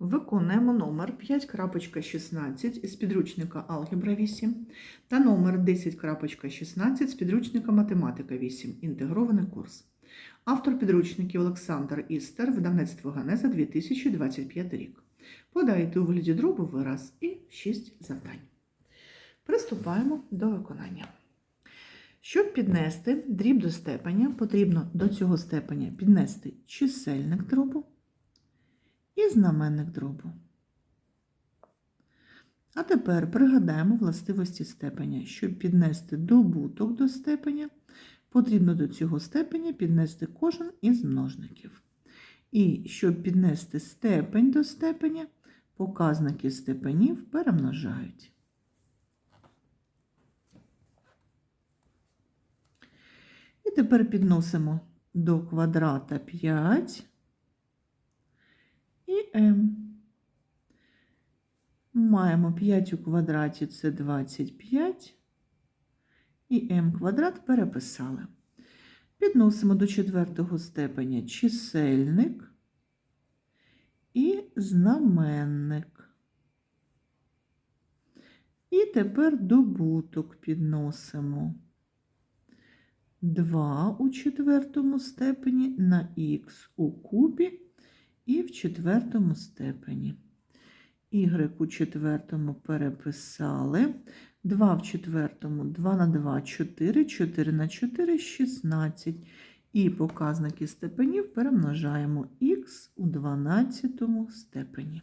Виконуємо номер 5.16 із підручника Алгебра 8 та номер 10.16 з підручника Математика 8. Інтегрований курс. Автор підручників Олександр Істер, видавництво Ганеза 2025 рік. Подайте у вигляді дробу вираз і 6 завдань. Приступаємо до виконання. Щоб піднести дріб до степеня, потрібно до цього степеня піднести чисельник дробу і знаменник дробу. А тепер пригадаємо властивості степеня. Щоб піднести добуток до степеня, потрібно до цього степеня піднести кожен із множників. І щоб піднести степень до степеня, показники степенів перемножають. І тепер підносимо до квадрата 5 і m. Маємо 5 у квадраті це 25, і m квадрат переписали. Підносимо до четвертого степеня чисельник і знаменник. І тепер добуток підносимо. 2 у четвертому степені на х у кубі і в четвертому степені. Y у четвертому переписали. 2 в четвертому, 2 на 2, 4, 4 на 4, 16. І показники степенів перемножаємо х у 12 степені.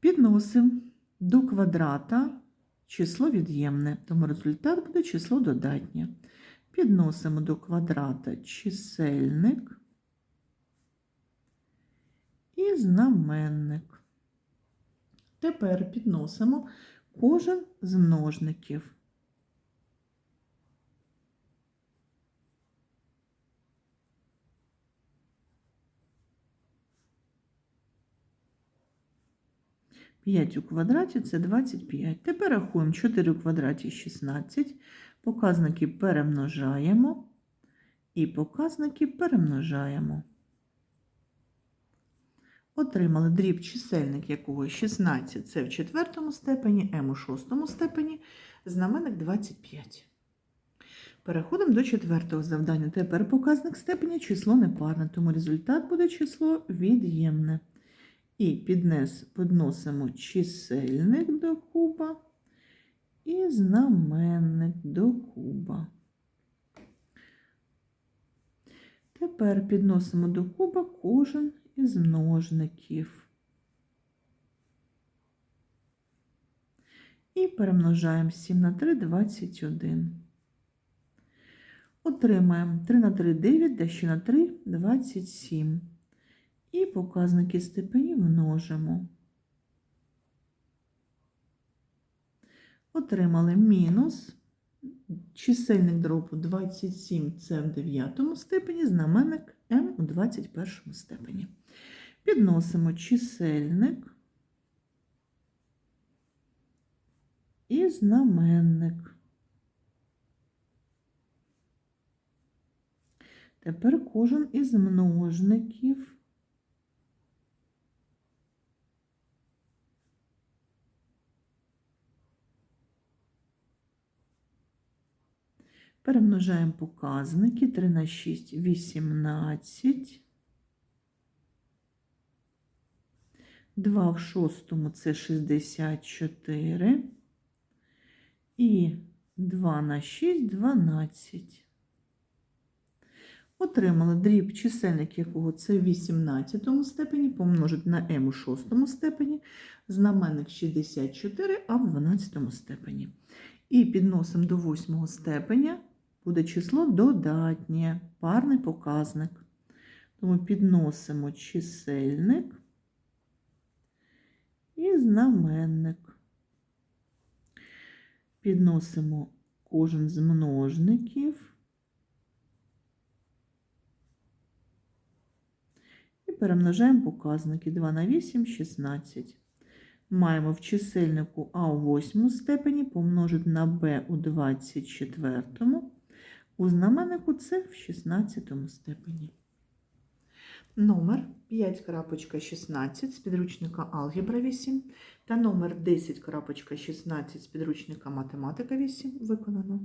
Підносимо до квадрата число від'ємне, тому результат буде число додатнє. Підносимо до квадрата чисельник і знаменник. Тепер підносимо кожен з множників. П'ять у квадраті це 25. Тепер рахуємо 4 у квадраті 16. Показники перемножаємо і показники перемножаємо. Отримали дріб чисельник якого 16 це в четвертому степені, m у шостому степені, знаменник 25. Переходимо до четвертого завдання. Тепер показник степені число непарне, тому результат буде число від'ємне. І піднес, підносимо чисельник до куба і знаменник до куба. Тепер підносимо до куба кожен із множників. І перемножаємо 7 на 3 21. Отримаємо 3 на 3 9, да ще на 3 27. І показники степенів множимо. Отримали мінус. Чисельник дробу 27 це в 9 степені, знаменник m у 21 степені. Підносимо чисельник і знаменник. Тепер кожен із множників. Перемножаємо показники 3 на 6 18. 2 в шостому це 64. І 2 на 6 12. Отримали дріб чисельник якого це в 18 степені, помножити на m у 6 степені, знаменник 64, а в 12 степені. І підносимо до 8 степеня буде число додатнє, парний показник. Тому підносимо чисельник і знаменник. Підносимо кожен з множників і перемножаємо показники 2 на 8 16. Маємо в чисельнику А у 8 степені помножити на Б у 24. У знаменнику С в 16 степені. Номер 5.16 з підручника Алгебра 8 та номер 10.16 з підручника Математика 8 виконано.